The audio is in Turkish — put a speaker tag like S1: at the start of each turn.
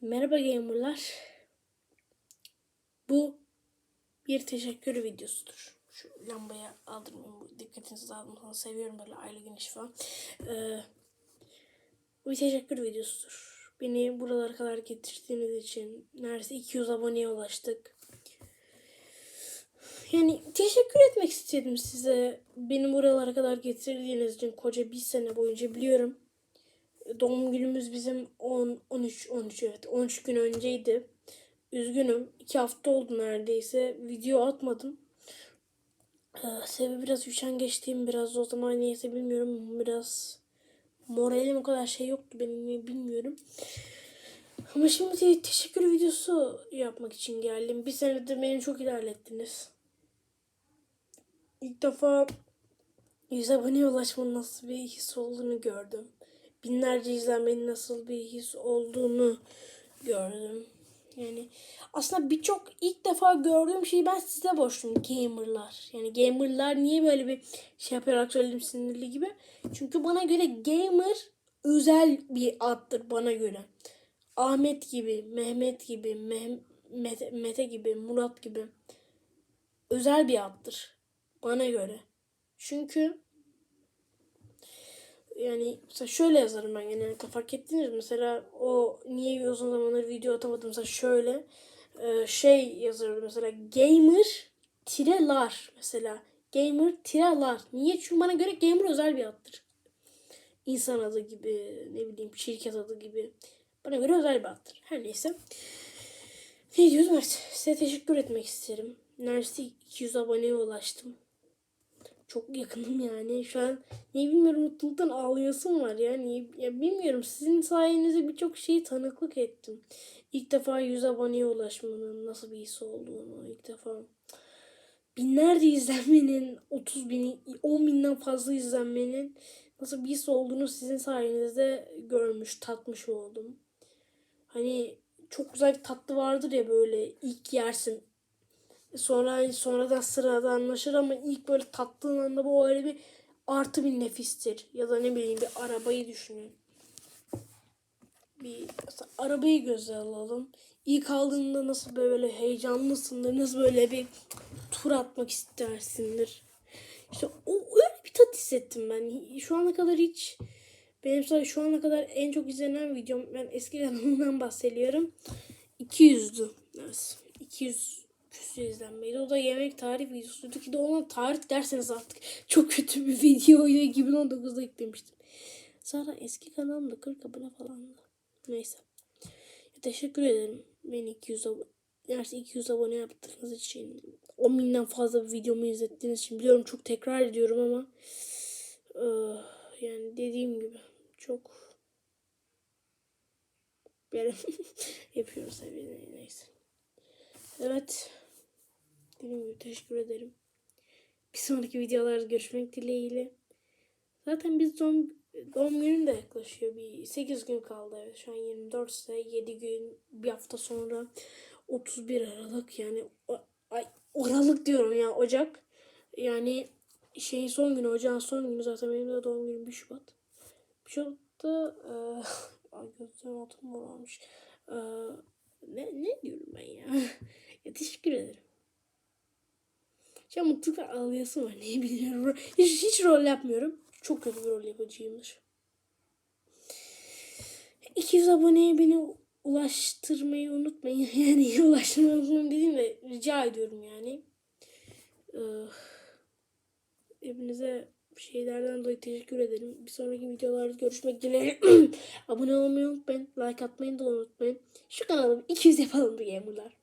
S1: Merhaba gamerlar. Bu bir teşekkür videosudur. Şu lambaya aldırmayayım. Bu dikkatinizi dağıtmasını seviyorum böyle aile güneşi falan. Ee, bu bir teşekkür videosudur. Beni buralara kadar getirdiğiniz için neredeyse 200 aboneye ulaştık. Yani teşekkür etmek istedim size. Beni buralara kadar getirdiğiniz için koca bir sene boyunca biliyorum doğum günümüz bizim 10 13 13 evet 13 gün önceydi. Üzgünüm. 2 hafta oldu neredeyse. Video atmadım. Ee, sebebi biraz üşengeçtiğim biraz o zaman niyeyse bilmiyorum. Biraz moralim o kadar şey yoktu benim bilmiyorum. Ama şimdi te- teşekkür videosu yapmak için geldim. Bir senedir beni çok ilerlettiniz. İlk defa 100 aboneye ulaşmanın nasıl bir his olduğunu gördüm. Binlerce izlenmenin nasıl bir his olduğunu gördüm. Yani aslında birçok ilk defa gördüğüm şeyi ben size borçluyum gamerlar. Yani gamerlar niye böyle bir şey yaparak söyledim sinirli gibi? Çünkü bana göre gamer özel bir addır bana göre. Ahmet gibi, Mehmet gibi, Meh- Mete, Mete gibi, Murat gibi özel bir addır bana göre. Çünkü yani mesela şöyle yazarım ben genellikle fark ettiniz? Mesela o niye uzun zamandır video atamadım mesela şöyle e, şey yazarım mesela gamer tirelar mesela. Gamer tirelar niye? Çünkü bana göre gamer özel bir addır. İnsan adı gibi ne bileyim şirket adı gibi. Bana göre özel bir addır. Her neyse. Ne diyoruz? Evet size teşekkür etmek isterim. Neredeyse 200 aboneye ulaştım çok yakınım yani. Şu an ne bilmiyorum mutluluktan ağlayasım var ya. Niye, ya bilmiyorum sizin sayenizde birçok şeyi tanıklık ettim. İlk defa 100 aboneye ulaşmanın nasıl bir his olduğunu ilk defa binlerce izlenmenin 30 bin 10 binden fazla izlenmenin nasıl bir his olduğunu sizin sayenizde görmüş tatmış oldum. Hani çok güzel bir tatlı vardır ya böyle ilk yersin Sonra sonradan sırada anlaşır ama ilk böyle tattığın anda bu öyle bir artı bir nefistir. Ya da ne bileyim bir arabayı düşünün. Bir arabayı göze alalım. İlk aldığında nasıl böyle heyecanlısındır. Nasıl böyle bir tur atmak istersindir. İşte o öyle bir tat hissettim ben. Şu ana kadar hiç benim sadece şu ana kadar en çok izlenen videom ben eski kanalımdan bahsediyorum. 200'dü. Evet. 200 küsur izlenmeydi. O da yemek tarih videosuydu ki de ona tarih derseniz artık çok kötü bir videoydu. 2019'da yüklemiştim. Sonra eski kanalımda 40 abone falandı. Neyse. Teşekkür ederim. Beni 200 abone, neredeyse 200 abone yaptığınız için. 10 binden fazla videomu izlettiğiniz için. Biliyorum çok tekrar ediyorum ama ıı, yani dediğim gibi çok yani yapıyoruz tabii neyse. Evet. Dediğim gibi teşekkür ederim. Bir sonraki videolarda görüşmek dileğiyle. Zaten biz doğum, doğum günüm de yaklaşıyor. Bir 8 gün kaldı. Evet. Şu an 24 ise 7 gün bir hafta sonra 31 Aralık yani ay Aralık diyorum ya Ocak. Yani şeyin son günü Ocağın son günü zaten benim de doğum günüm 1 Şubat. 1 Şubat'ta e, ay gözlerim altım morarmış. E, ne, ne diyorum ben ya? ya teşekkür ederim. An mutlulukla ağlayasım var. Neyi biliyorum. Hiç, hiç rol yapmıyorum. Çok kötü bir rol yapacağımdır. 200 aboneye beni ulaştırmayı unutmayın. Yani ulaştırmayı unutmayın dediğim de rica ediyorum yani. Ee, hepinize şeylerden dolayı teşekkür ederim. Bir sonraki videolarda görüşmek dileğiyle. Abone olmayı unutmayın. Like atmayı da unutmayın. Şu kanalı 200 yapalım bu gamerlar.